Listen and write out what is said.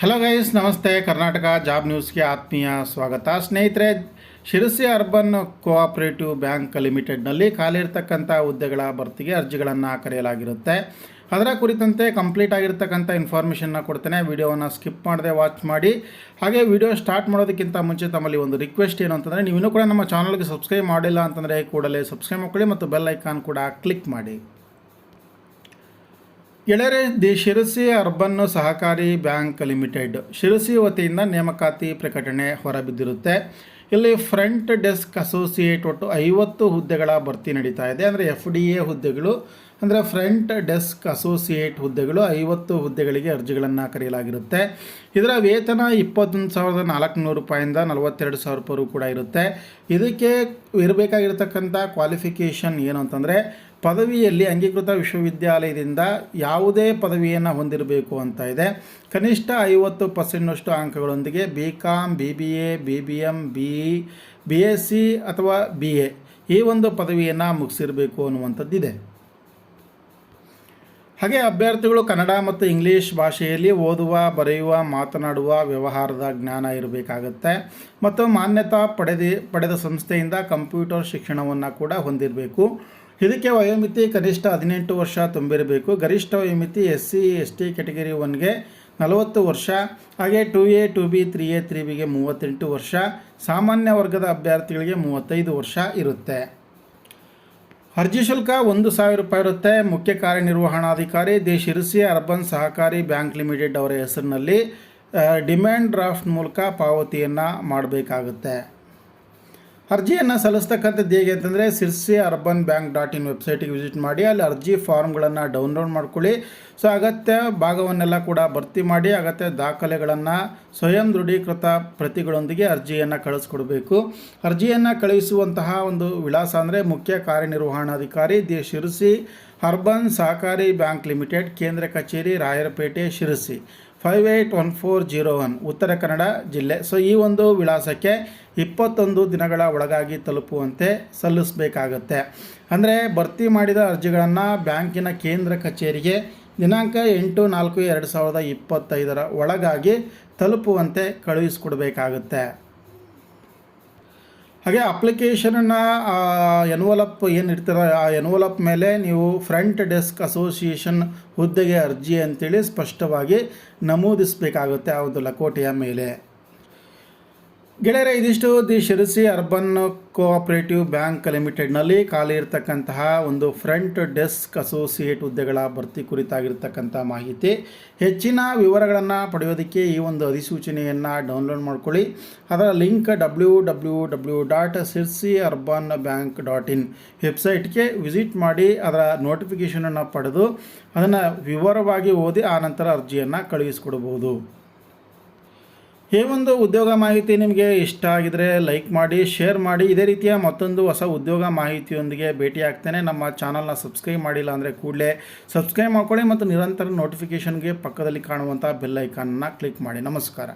Hello guys ನಮಸ್ತೆ. Karnataka job ನ್ಯೂಸ್ಗೆ ಆತ್ಮೀಯ ಸ್ವಾಗತ. ಸ್ನೇಹಿತರೆ, ಶಿರಸಿ ಅರ್ಬನ್ ಕೋಆಪರೇಟಿವ್ ಬ್ಯಾಂಕ್ ಲಿಮಿಟೆಡ್ನಲ್ಲಿ ಖಾಲಿ ಇರತಕ್ಕಂಥ ಹುದ್ದೆಗಳ ಭರ್ತಿಗೆ ಅರ್ಜಿಗಳನ್ನು ಕರೆಯಲಾಗಿರುತ್ತೆ. ಅದರ ಕುರಿತಂತೆ ಕಂಪ್ಲೀಟ್ ಆಗಿರ್ತಕ್ಕಂಥ ಇನ್ಫಾರ್ಮೇಷನ್ನ ಕೊಡ್ತೇನೆ. ವಿಡಿಯೋವನ್ನು ಸ್ಕಿಪ್ ಮಾಡದೆ ವಾಚ್ ಮಾಡಿ. ಹಾಗೆ ವಿಡಿಯೋ ಸ್ಟಾರ್ಟ್ ಮಾಡೋದಕ್ಕಿಂತ ಮುಂಚೆ ತಮ್ಮಲ್ಲಿ ಒಂದು ರಿಕ್ವೆಸ್ಟ್ ಏನು ಅಂತಂದರೆ ನೀವು ಇನ್ನೂ ಕೂಡ ನಮ್ಮ ಚಾನಲ್ಗೆ ಸಬ್ಸ್ಕ್ರೈಬ್ ಮಾಡಿಲ್ಲ ಅಂತಂದರೆ, ಕೂಡಲೇ ಸಬ್ಸ್ಕ್ರೈಬ್ ಮಾಡ್ಕೊಳ್ಳಿ ಮತ್ತು ಬೆಲ್ ಐಕಾನ್ ಕೂಡ ಕ್ಲಿಕ್ ಮಾಡಿ. ಗೆಳೆಯರೆ, ದಿ ಶಿರಸಿ ಅರ್ಬನ್ ಸಹಕಾರಿ ಬ್ಯಾಂಕ್ ಲಿಮಿಟೆಡ್ ಶಿರಸಿ ವತಿಯಿಂದ ನೇಮಕಾತಿ ಪ್ರಕಟಣೆ ಹೊರಬಿದ್ದಿರುತ್ತೆ. ಇಲ್ಲಿ ಫ್ರಂಟ್ ಡೆಸ್ಕ್ ಅಸೋಸಿಯೇಟ್ ಒಟ್ಟು ಐವತ್ತು ಹುದ್ದೆಗಳ ಭರ್ತಿ ನಡೀತಾ ಇದೆ. ಅಂದರೆ ಎಫ್ ಡಿ ಎ ಹುದ್ದೆಗಳು, ಅಂದರೆ ಫ್ರಂಟ್ ಡೆಸ್ಕ್ ಅಸೋಸಿಯೇಟ್ ಹುದ್ದೆಗಳು ಐವತ್ತು ಹುದ್ದೆಗಳಿಗೆ ಅರ್ಜಿಗಳನ್ನು ಕರೆಯಲಾಗಿರುತ್ತೆ. ಇದರ ವೇತನ ಇಪ್ಪತ್ತೊಂದು ಸಾವಿರದ ನಾಲ್ಕುನೂರು ರೂಪಾಯಿಂದ ನಲವತ್ತೆರಡು ಸಾವಿರ ರೂಪಾಯಿ ಕೂಡ ಇರುತ್ತೆ. ಇದಕ್ಕೆ ಇರಬೇಕಾಗಿರ್ತಕ್ಕಂಥ ಕ್ವಾಲಿಫಿಕೇಷನ್ ಏನು ಅಂತಂದರೆ ಪದವಿಯಲ್ಲಿ ಅಂಗೀಕೃತ ವಿಶ್ವವಿದ್ಯಾಲಯದಿಂದ ಯಾವುದೇ ಪದವಿಯನ್ನು ಹೊಂದಿರಬೇಕು ಅಂತ ಇದೆ. ಕನಿಷ್ಠ ಐವತ್ತು ಪರ್ಸೆಂಟ್ನಷ್ಟು ಅಂಕಗಳೊಂದಿಗೆ B com B B A B B M B S C C ಅಥವಾ ಬಿ ಎ ಈ ಒಂದು ಪದವಿಯನ್ನು ಮುಗಿಸಿರಬೇಕು ಅನ್ನುವಂಥದ್ದಿದೆ. ಹಾಗೆ ಅಭ್ಯರ್ಥಿಗಳು ಕನ್ನಡ ಮತ್ತು ಇಂಗ್ಲೀಷ್ ಭಾಷೆಯಲ್ಲಿ ಓದುವ, ಬರೆಯುವ, ಮಾತನಾಡುವ ವ್ಯವಹಾರದ ಜ್ಞಾನ ಇರಬೇಕಾಗತ್ತೆ. ಮತ್ತು ಮಾನ್ಯತಾ ಪಡೆದ ಪಡೆದ ಸಂಸ್ಥೆಯಿಂದ ಕಂಪ್ಯೂಟರ್ ಶಿಕ್ಷಣವನ್ನು ಕೂಡ ಹೊಂದಿರಬೇಕು. ಇದಕ್ಕೆ ವಯೋಮಿತಿ ಕನಿಷ್ಠ ಹದಿನೆಂಟು ವರ್ಷ ತುಂಬಿರಬೇಕು. ಗರಿಷ್ಠ ವಯೋಮಿತಿ S C S T category ಒನ್ಗೆ ನಲವತ್ತು ವರ್ಷ. ಹಾಗೆ two A, two B, three A three ಬಿಗೆ ಮೂವತ್ತೆಂಟು ವರ್ಷ. ಸಾಮಾನ್ಯ ವರ್ಗದ ಅಭ್ಯರ್ಥಿಗಳಿಗೆ ಮೂವತ್ತೈದು ವರ್ಷ ಇರುತ್ತೆ. ಅರ್ಜಿ ಶುಲ್ಕ ಒಂದು ಸಾವಿರ ರೂಪಾಯಿ ಇರುತ್ತೆ. ಮುಖ್ಯ ಕಾರ್ಯನಿರ್ವಹಣಾಧಿಕಾರಿ ದಿ ಶಿರಸಿ, ಅರ್ಬನ್ ಸಹಕಾರಿ ಬ್ಯಾಂಕ್ ಲಿಮಿಟೆಡ್ ಅವರ ಹೆಸರಿನಲ್ಲಿ ಡಿಮ್ಯಾಂಡ್ ಡ್ರಾಫ್ಟ್ ಮೂಲಕ ಪಾವತಿಯನ್ನು ಮಾಡಬೇಕಾಗುತ್ತೆ. ಅರ್ಜಿಯನ್ನು ಸಲ್ಲಿಸ್ತಕ್ಕಂಥದ್ದು ಹೇಗೆ ಅಂತಂದರೆ Sirsi urban bank dot in ವೆಬ್ಸೈಟಿಗೆ ವಿಸಿಟ್ ಮಾಡಿ, ಅಲ್ಲಿ ಅರ್ಜಿ ಫಾರ್ಮ್ಗಳನ್ನು ಡೌನ್ಲೋಡ್ ಮಾಡ್ಕೊಳ್ಳಿ. ಸೊ, ಅಗತ್ಯ ಭಾಗವನ್ನೆಲ್ಲ ಕೂಡ ಭರ್ತಿ ಮಾಡಿ, ಅಗತ್ಯ ದಾಖಲೆಗಳನ್ನು ಸ್ವಯಂ ದೃಢೀಕೃತ ಪ್ರತಿಗಳೊಂದಿಗೆ ಅರ್ಜಿಯನ್ನು ಕಳಿಸ್ಕೊಡ್ಬೇಕು. ಅರ್ಜಿಯನ್ನು ಕಳುಹಿಸುವಂತಹ ಒಂದು ವಿಳಾಸ ಅಂದರೆ ಮುಖ್ಯ ಕಾರ್ಯನಿರ್ವಹಣಾಧಿಕಾರಿ ದಿ ಶಿರಸಿ ಅರ್ಬನ್ ಸಹಕಾರಿ ಬ್ಯಾಂಕ್ ಲಿಮಿಟೆಡ್, ಕೇಂದ್ರ ಕಚೇರಿ, Rayarpete Sirsi five eight one four zero one Uttara Kannada ಜಿಲ್ಲೆ. ಸೊ ಈ ಒಂದು ವಿಳಾಸಕ್ಕೆ ಇಪ್ಪತ್ತೊಂದು ದಿನಗಳ ಒಳಗಾಗಿ ತಲುಪುವಂತೆ ಸಲ್ಲಿಸಬೇಕಾಗತ್ತೆ. ಅಂದರೆ, ಭರ್ತಿ ಮಾಡಿದ ಅರ್ಜಿಗಳನ್ನು ಬ್ಯಾಂಕಿನ ಕೇಂದ್ರ ಕಚೇರಿಗೆ ದಿನಾಂಕ ಎಂಟು ನಾಲ್ಕು ಎರಡು ಸಾವಿರದ ಇಪ್ಪತ್ತೈದರ ಒಳಗಾಗಿ ತಲುಪುವಂತೆ ಕಳುಹಿಸ್ಕೊಡ್ಬೇಕಾಗುತ್ತೆ. ಹಾಗೆ ಅಪ್ಲಿಕೇಶನನ್ನು ಎನ್ವಲಪ್ ಏನು ಆ ಎನ್ವಲಪ್ ಮೇಲೆ ನೀವು ಫ್ರಂಟ್ ಡೆಸ್ಕ್ ಅಸೋಸಿಯೇಷನ್ ಹುದ್ದೆಗೆ ಅರ್ಜಿ ಅಂತೇಳಿ ಸ್ಪಷ್ಟವಾಗಿ ನಮೂದಿಸಬೇಕಾಗುತ್ತೆ ಆ ಒಂದು ಲಕೋಟೆಯ ಮೇಲೆ. ಗೆಳೆಯರೆ, ಇದಿಷ್ಟು the Sirsi urban cooperative bank ಲಿಮಿಟೆಡ್ನಲ್ಲಿ ಖಾಲಿ ಇರತಕ್ಕಂತಹ ಒಂದು ಫ್ರಂಟ್ ಡೆಸ್ಕ್ ಅಸೋಸಿಯೇಟ್ ಹುದ್ದೆಗಳ ಭರ್ತಿ ಕುರಿತಾಗಿರ್ತಕ್ಕಂಥ ಮಾಹಿತಿ. ಹೆಚ್ಚಿನ ವಿವರಗಳನ್ನು ಪಡೆಯೋದಕ್ಕೆ ಈ ಒಂದು ಅಧಿಸೂಚನೆಯನ್ನು ಡೌನ್ಲೋಡ್ ಮಾಡ್ಕೊಳ್ಳಿ. ಅದರ link W W W dot urban bank dot in ವೆಬ್ಸೈಟ್ಗೆ ವಿಸಿಟ್ ಮಾಡಿ ಅದರ ನೋಟಿಫಿಕೇಷನನ್ನು ಪಡೆದು ಅದನ್ನು ವಿವರವಾಗಿ ಓದಿ ಆನಂತರ ಅರ್ಜಿಯನ್ನು ಕಳುಹಿಸಿಕೊಡ್ಬೋದು ಈ ಒಂದು ಉದ್ಯೋಗ ಮಾಹಿತಿ ನಿಮಗೆ ಇಷ್ಟ ಆಗಿದರೆ ಲೈಕ್ ಮಾಡಿ ಶೇರ್ ಮಾಡಿ. ಇದೇ ರೀತಿಯ ಮತ್ತೊಂದು ಹೊಸ ಉದ್ಯೋಗ ಮಾಹಿತಿಯೊಂದಿಗೆ ಭೇಟಿ ಆಗ್ತೇನೆ ನಮ್ಮ ಚಾನಲ್ನ ಸಬ್ಸ್ಕ್ರೈಬ್ ಮಾಡಿಲ್ಲ ಅಂದರೆ ಕೂಡಲೇ ಸಬ್ಸ್ಕ್ರೈಬ್ ಮಾಡ್ಕೊಳ್ಳಿ ಮತ್ತು ನಿರಂತರ ನೋಟಿಫಿಕೇಷನ್ಗೆ ಪಕ್ಕದಲ್ಲಿ ಕಾಣುವಂಥ ಬೆಲ್ ಐಕಾನ್ನ ಕ್ಲಿಕ್ ಮಾಡಿ. ನಮಸ್ಕಾರ.